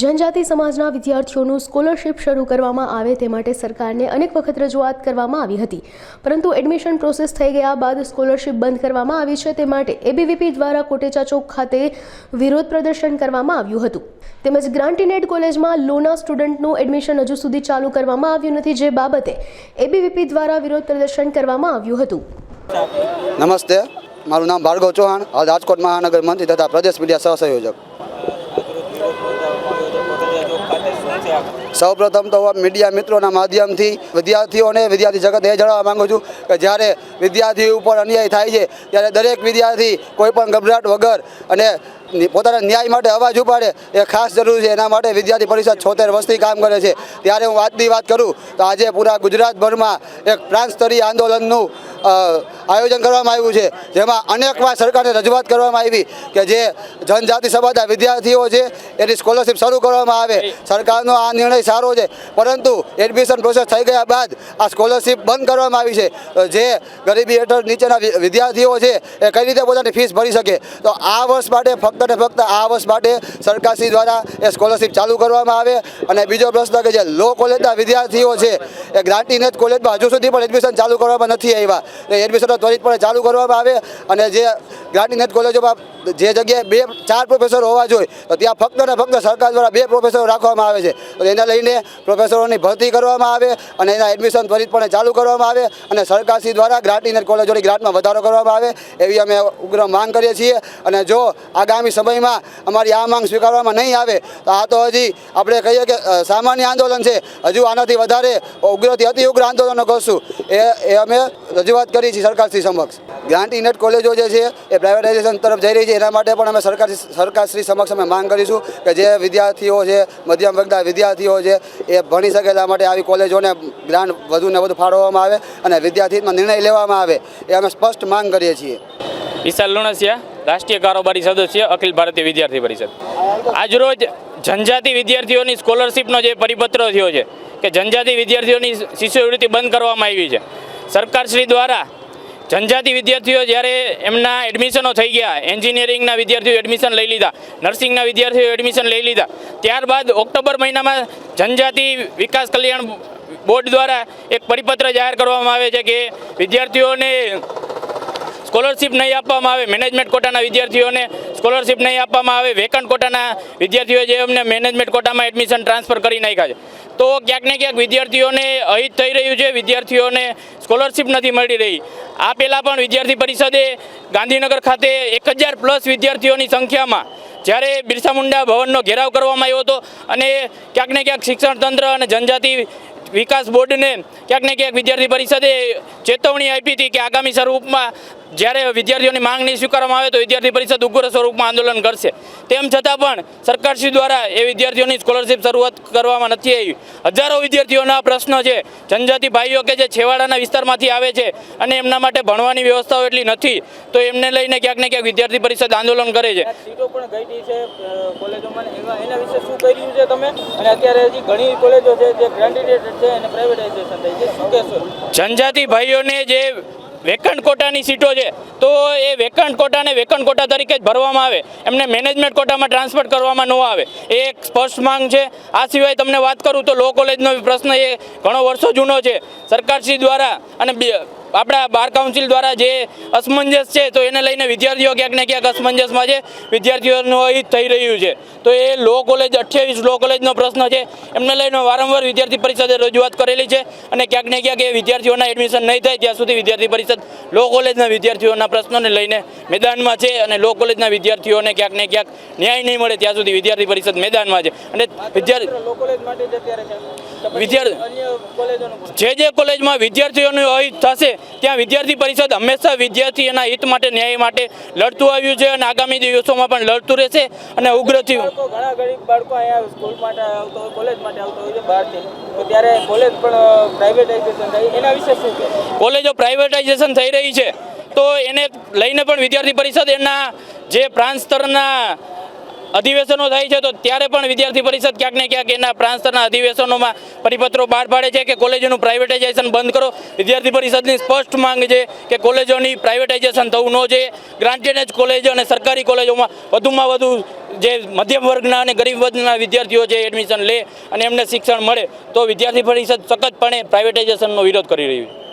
જનજાતિ સમાજના વિદ્યાર્થીઓનું સ્કોલરશિપ શરૂ કરવામાં આવે તે માટે સરકારને અનેક વખત રજૂઆત કરવામાં આવી હતી. પરંતુ એડમિશન પ્રોસેસ થઈ ગયા બાદ સ્કોલરશિપ બંધ કરવામાં આવી છે તે માટે એબીવીપી દ્વારા કોટેચા ચોક ખાતે વિરોધ પ્રદર્શન કરવામાં આવ્યું હતું. તેમજ ગ્રાન્ટીનેટ કોલેજમાં લોના સ્ટુડન્ટનું એડમિશન હજુ સુધી ચાલુ કરવામાં આવ્યું નથી જે બાબતે એબીવીપી દ્વારા વિરોધ પ્રદર્શન કરવામાં આવ્યું હતું. નમસ્તે. મારું નામ ભાર્ગવ ચૌહાણ. રાજકોટ મહાનગર મંત્રી તથા પ્રદેશ મીડિયા સહસંયોજક સૌપ્રથમ તો મીડિયા મિત્રોના માધ્યમથી વિદ્યાર્થીઓને વિદ્યાર્થી જગત એ જણાવવા માંગુ છું કે જ્યારે વિદ્યાર્થી ઉપર અન્યાય થાય છે, ત્યારે દરેક વિદ્યાર્થી કોઈ પણ ગભરાટ વગર અને પોતાના ન્યાય માટે અવાજ ઉપાડે, એ ખાસ જરૂરી છે. એના માટે વિદ્યાર્થી પરિષદ છોતેર વર્ષથી કામ કરે છે. ત્યારે હું વાતની વાત કરું, તો આજે પૂરા ગુજરાતભરમાં એક પ્રાંત સ્તરીય આંદોલનનું આયોજન કરવામાં આવ્યું છે. જેમાં અનેકવાર સરકારને રજૂઆત કરવામાં આવી કે જે જનજાતિ સમાજના વિદ્યાર્થીઓ છે, એની સ્કોલરશિપ શરૂ કરવામાં આવે. સરકારનો આ નિર્ણય સારો છે. પરંતુ એડમિશન પ્રોસેસ થઈ ગયા બાદ આ સ્કોલરશિપ બંધ કરવામાં આવી છે. જે ગરીબી હેઠળ નીચેના વિદ્યાર્થીઓ છે, એ કઈ રીતે પોતાની ફીસ ભરી શકે? તો આ વર્ષ માટે ફક્ત ને ફક્ત આ વર્ષ માટે સરકારશ્રી દ્વારા એ સ્કોલરશીપ ચાલુ કરવામાં આવે અને બીજો પ્રશ્ન કે જે લો કોલેજના વિદ્યાર્થીઓ છે, એ ગ્રાન્ટીનેટ કોલેજમાં હજુ સુધી પણ એડમિશન ચાલુ કરવામાં નથી આવ્યા. એ એડમિશનો ત્વરિતપણે ચાલુ કરવામાં આવે અને જે ગ્રાન્ટીનેટ કોલેજોમાં જે જગ્યાએ બે, ચાર પ્રોફેસર હોવા જોઈએ, તો ત્યાં ફક્ત ને ફક્ત સરકાર દ્વારા બે પ્રોફેસરો રાખવામાં આવે છે. તો એને લઈને પ્રોફેસરોની ભરતી કરવામાં આવે અને એના એડમિશન ત્વરિતપણે ચાલુ કરવામાં આવે અને સરકારશ્રી દ્વારા ગ્રાન્ટીનેટ કોલેજોની ગ્રાન્ટમાં વધારો કરવામાં આવે, એવી અમે ઉગ્ર માંગ કરીએ છીએ. અને જો આગામી સમયમાં અમારી આ માંગ સ્વીકારવામાં નહીં આવે. તો આ તો હજી આપણે કહીએ કે સામાન્ય આંદોલન છે. હજુ આનાથી વધારે ઉગ્રથી અતિ ઉગ્ર આંદોલનો કરશું. એ એ અમે રજૂઆત કરી છે સરકારશ્રી સમક્ષ. ગ્રાન્ટીનેટ કોલેજો જે છે, એ પ્રાઇવેટાઇઝેશન તરફ જઈ રહી છે. એના માટે પણ અમે સરકાર સરકારશ્રી સમક્ષ અમે માંગ કરીશું કે જે વિદ્યાર્થીઓ છે, મધ્યમ વર્ગના વિદ્યાર્થીઓ છે, એ ભણી શકે એટલા માટે આવી કોલેજોને ગ્રાન્ટ વધુને વધુ ફાળવવામાં આવે અને વિદ્યાર્થીમાં નિર્ણય લેવામાં આવે. એ અમે સ્પષ્ટ માંગ કરીએ છીએ. વિશાલ લુણસિયા. રાષ્ટ્રીય કારોબારી સદસ્ય અખિલ ભારતીય વિદ્યાર્થી પરિષદ. આજરોજ જનજાતિ વિદ્યાર્થીઓની સ્કોલરશિપનો જે પરિપત્ર થયો છે કે જનજાતિ વિદ્યાર્થીઓની શિષ્યવૃત્તિ બંધ કરવામાં આવી છે. સરકારશ્રી દ્વારા જનજાતિ વિદ્યાર્થીઓ જ્યારે એમના એડમિશનો થઈ ગયા, એન્જિનિયરિંગના વિદ્યાર્થીઓ એડમિશન લઈ લીધા, નર્સિંગના વિદ્યાર્થીઓ એડમિશન લઈ લીધા, ત્યારબાદ ઓક્ટોબર મહિનામાં જનજાતિ વિકાસ કલ્યાણ બોર્ડ દ્વારા એક પરિપત્ર જાહેર કરવામાં આવે છે કે વિદ્યાર્થીઓને સ્કોલરશિપ નહીં આપવામાં આવે, મેનેજમેન્ટ કોટાના વિદ્યાર્થીઓને સ્કોલરશિપ નહીં આપવામાં આવે, વેકન્ટ કોટાના વિદ્યાર્થીઓ જે અમને મેનેજમેન્ટ કોટામાં એડમિશન ટ્રાન્સફર કરી નાખ્યા છે. તો ક્યાંક ને ક્યાંક વિદ્યાર્થીઓને અહિત થઈ રહ્યું છે, વિદ્યાર્થીઓને સ્કોલરશિપ નથી મળી રહી. આ પહેલાં પણ વિદ્યાર્થી પરિષદે ગાંધીનગર ખાતે એક પ્લસ વિદ્યાર્થીઓની સંખ્યામાં જ્યારે બિરસા મુંડા ભવનનો ઘેરાવ કરવામાં આવ્યો હતો અને ક્યાંક ને ક્યાંક શિક્ષણ તંત્ર અને જનજાતિ વિકાસ બોર્ડને ક્યાંક ને ક્યાંક વિદ્યાર્થી પરિષદે ચેતવણી આપી હતી કે આગામી સ્વરૂપમાં જ્યારે વિદ્યાર્થીઓની માંગ નહીં સ્વીકારવામાં આવે તો વિદ્યાર્થી પરિષદ ઉગ્ર સ્વરૂપમાં આંદોલન કરશે. તેમ છતાં પણ સરકારશ્રી દ્વારા એ વિદ્યાર્થીઓની સ્કોલરશિપ શરૂઆત કરવામાં નથી આવી. હજારો વિદ્યાર્થીઓના પ્રશ્નો છે. જનજાતિ ભાઈઓ કે જે છેવાડાના વિસ્તારમાંથી આવે છે અને એમના માટે ભણવાની વ્યવસ્થાઓ એટલી નથી તો એમને લઈને ક્યાંક ને ક્યાંક વિદ્યાર્થી પરિષદ આંદોલન કરે છે. સીટો પણ ઘટી છે કોલેજોમાં. એવા એના વિશે શું કર્યું છે તમે? અને અત્યારે હજી ઘણી કોલેજો જે ગ્રાન્ટેડ છે અને પ્રાઇવેટાઇઝેશન થઈ શું જનજાતિ ભાઈઓને જે વેકન્ટ કોટાની સીટો છે, તો એ વેકન્ટ કોટાને વેકન્ટ કોટા તરીકે જ ભરવામાં આવે. એમને મેનેજમેન્ટ કોટામાં ટ્રાન્સફર કરવામાં ન આવે. એ એક સ્પષ્ટ માંગ છે. આ સિવાય તમને વાત કરું તો લો કોલેજનો પ્રશ્ન એ ઘણો વર્ષો જૂનો છે. સરકારશ્રી દ્વારા અને આપણા બાર કાઉન્સિલ દ્વારા જે અસમંજસ છે તો એને લઈને વિદ્યાર્થીઓ ક્યાંક ને ક્યાંક અસમંજસમાં છે. વિદ્યાર્થીઓનું અહિત થઈ રહ્યું છે. તો એ લો કોલેજ અઠ્યાવીસ લો કોલેજનો પ્રશ્ન છે. એમને લઈને વારંવાર વિદ્યાર્થી પરિષદે રજૂઆત કરેલી છે અને ક્યાંક ને ક્યાંક એ વિદ્યાર્થીઓના એડમિશન નહીં થાય ત્યાં સુધી વિદ્યાર્થી પરિષદ લો કોલેજના વિદ્યાર્થીઓના પ્રશ્નોને લઈને મેદાનમાં છે અને લો કોલેજના વિદ્યાર્થીઓને ક્યાંક ને ક્યાંક ન્યાય નહીં મળે ત્યાં સુધી વિદ્યાર્થી પરિષદ મેદાનમાં છે. અને વિદ્યાર્થી જે જે કોલેજમાં વિદ્યાર્થીઓનું અહિત થશે ત્યાં વિદ્યાર્થી પરિષદ હંમેશા વિદ્યાર્થીઓના હિત માટે ન્યાય માટે લડતું આવ્યું છે અને આગામી દિવસોમાં પણ લડતું રહેશે અને ઉગ્રથી ઘણા ગરીબ બાળકો અહીંયા સ્કૂલ માટે આવતો હોય કોલેજ માટે આવતો હોય છે બહારથી. તો ત્યારે કોલેજ પણ પ્રાઇવેટાઇઝેશન થઈ. એના વિશે શું છે કોલેજો પ્રાઇવેટાઇઝેશન થઈ રહી છે. તો એને લઈને પણ વિદ્યાર્થી પરિષદ એના જે પ્રાંત સ્તરના અધિવેશનો થાય છે, તો ત્યારે પણ વિદ્યાર્થી પરિષદ ક્યાંક ને ક્યાંક એના પ્રાંતના અધિવેશનોમાં પરિપત્રો બહાર પાડે છે કે કોલેજોનું પ્રાઇવેટાઇઝેશન બંધ કરો. વિદ્યાર્થી પરિષદની સ્પષ્ટ માંગ છે કે કોલેજોની પ્રાઇવેટાઇઝેશન થવું ન જોઈએ. ગ્રાન્ટેડ જ કોલેજો અને સરકારી કોલેજોમાં વધુમાં વધુ જે મધ્યમ વર્ગના અને ગરીબ વર્ગના વિદ્યાર્થીઓ છે એડમિશન લે અને એમને શિક્ષણ મળે. તો વિદ્યાર્થી પરિષદ સખતપણે પ્રાઇવેટાઇઝેશનનો વિરોધ કરી રહ્યું છે.